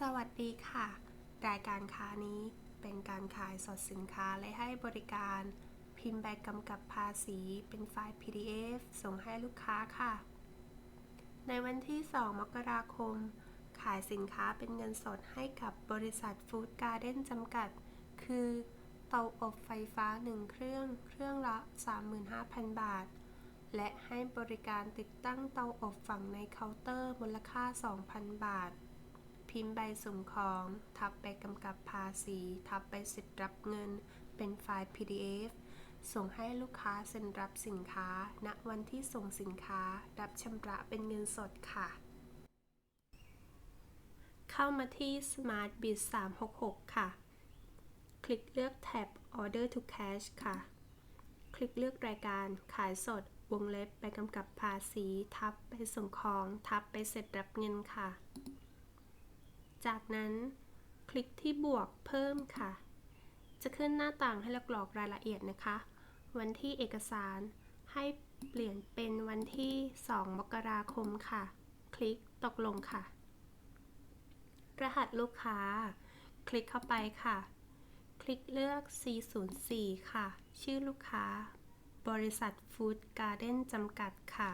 สวัสดีค่ะ รายการค้านี้เป็นการขายสดสินค้าและให้บริการ พิมพ์ใบกำกับภาษีเป็นไฟล์ PDF ส่งให้ลูกค้าค่ะ ในวันที่ 2 มกราคม ขายสินค้าเป็นเงินสดให้กับบริษัทฟู้ดการ์เด้นจำกัด คือเตาอบไฟฟ้า 1 เครื่อง เครื่องละ 35,000 บาท และให้บริการติดตั้งเตาอบฝั่งในเคาน์เตอร์มูลค่า 2,000 บาท พิมพ์ใบสุ่มของ ทับใบกำกับภาษี ทับใบเสร็จรับเงิน เป็นไฟล์ PDF ส่งให้ลูกค้าเซ็นรับสินค้า ณ วันที่ส่งสินค้า รับชำระเป็นเงินสดค่ะ เข้ามาที่ Smart Bid 366 ค่ะ คลิกเลือกแท็บ Order to Cash ค่ะ คลิกเลือกรายการขายสด วงเล็บ ไปกำกับภาษี ทับ ไปส่งของ ทับ ไปเสร็จรับเงินค่ะ จากนั้นคลิกที่บวกเพิ่มค่ะ จะขึ้นหน้าต่างให้เรากรอกรายละเอียดนะคะ วันที่เอกสารให้เปลี่ยนเป็นวันที่ 2 มกราคมค่ะ คลิกตกลงค่ะ รหัสลูกค้า คลิกเข้าไปค่ะ คลิกเลือก C04 ค่ะ ชื่อลูกค้า บริษัทฟู้ดการ์เด้นจำกัดค่ะ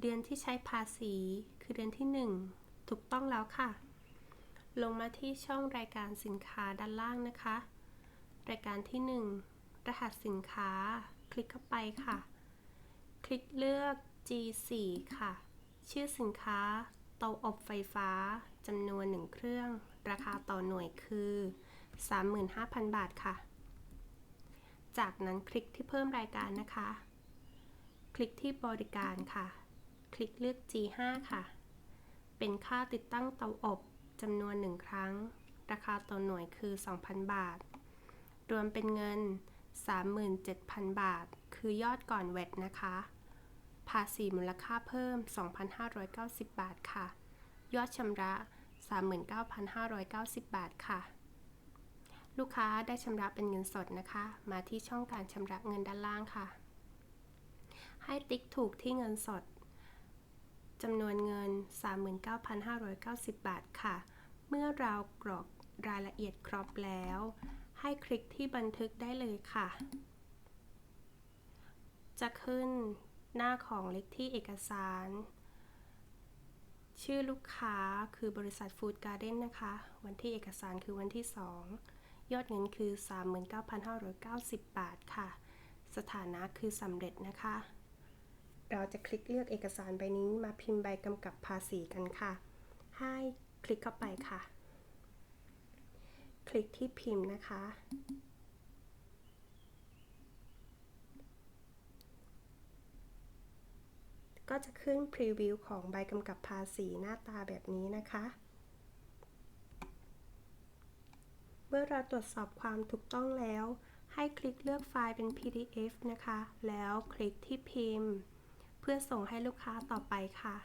เดือนที่ใช้ภาษีคือเดือนที่ 1 ถูกต้องแล้วค่ะ ลงมาที่ช่องรายการสินค้าด้านล่างนะคะ รายการที่ 1 รหัสสินค้า คลิกเข้าไปค่ะ คลิกเลือก G4 ค่ะ ชื่อสินค้า เตาอบไฟฟ้าจำนวน 1 เครื่อง ราคาต่อหน่วยคือ 35,000 บาทค่ะ จากนั้นคลิกที่เพิ่มรายการนะคะ คลิกที่บริการค่ะ คลิกเลือก G5 ค่ะ เป็นค่าติดตั้งเตาอบ จำนวน 1 ครั้ง ราคาต่อหน่วยคือ 2,000 บาท รวมเป็นเงิน 37,000 บาท คือยอดก่อนแวดนะคะ ภาษีมูลค่าเพิ่ม 2,590 บาทค่ะ ยอดชำระ 39,590 บาทค่ะ ลูกค้าได้ชำระเป็นเงินสดนะคะ มาที่ช่องการชำระเงินด้านล่างค่ะ ให้ติ๊กถูกที่เงินสด จำนวนเงิน 39,590 บาทค่ะ เมื่อเรากรอกรายละเอียดครบแล้ว ให้คลิกที่บันทึกได้เลยค่ะ จะขึ้นหน้าของเลขที่เอกสาร ชื่อลูกค้าคือบริษัทฟู้ดการ์เด้นนะคะ วันที่เอกสารคือวันที่ 2 ยอดเงินคือ 39,590 บาทค่ะ สถานะคือสำเร็จนะคะ เราจะคลิกเลือกเอกสารใบนี้มาพิมพ์ใบกำกับภาษีกันค่ะ ให้คลิกเข้าไปค่ะ คลิกที่พิมพ์นะคะ ก็จะขึ้นพรีวิวของใบกำกับภาษีหน้าตาแบบนี้นะคะ เมื่อเราตรวจสอบความถูกต้องแล้ว ให้คลิกเลือกไฟล์เป็น PDF นะคะ แล้วคลิกที่พิมพ์ เพื่อส่งให้ลูกค้าต่อไปค่ะ